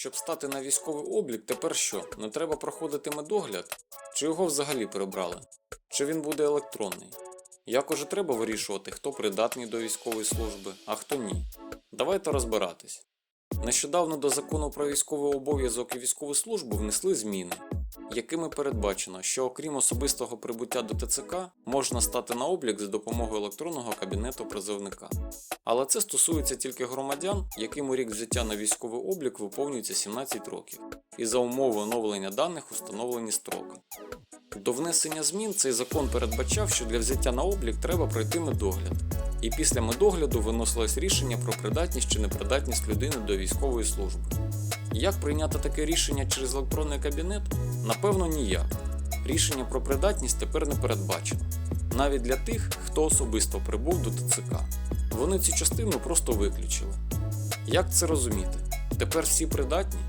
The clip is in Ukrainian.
Щоб стати на військовий облік, тепер що? Не треба проходити медогляд? Чи його взагалі прибрали? Чи він буде електронний? Як уже треба вирішувати, хто придатний до військової служби, а хто ні? Давайте розбиратись. Нещодавно до закону про військовий обов'язок і військову службу внесли зміни, якими передбачено, що окрім особистого прибуття до ТЦК можна стати на облік за допомогою електронного кабінету призовника. Але це стосується тільки громадян, яким у рік взяття на військовий облік виповнюється 17 років, і за умови оновлення даних установлені строки. До внесення змін цей закон передбачав, що для взяття на облік треба пройти медогляд, і після медогляду виносилось рішення про придатність чи непридатність людини до військової служби. Як прийняти таке рішення через електронний кабінет? Напевно, ніяк. Рішення про придатність тепер не передбачено, навіть для тих, хто особисто прибув до ТЦК. Вони цю частину просто виключили. Як це розуміти? Тепер всі придатні?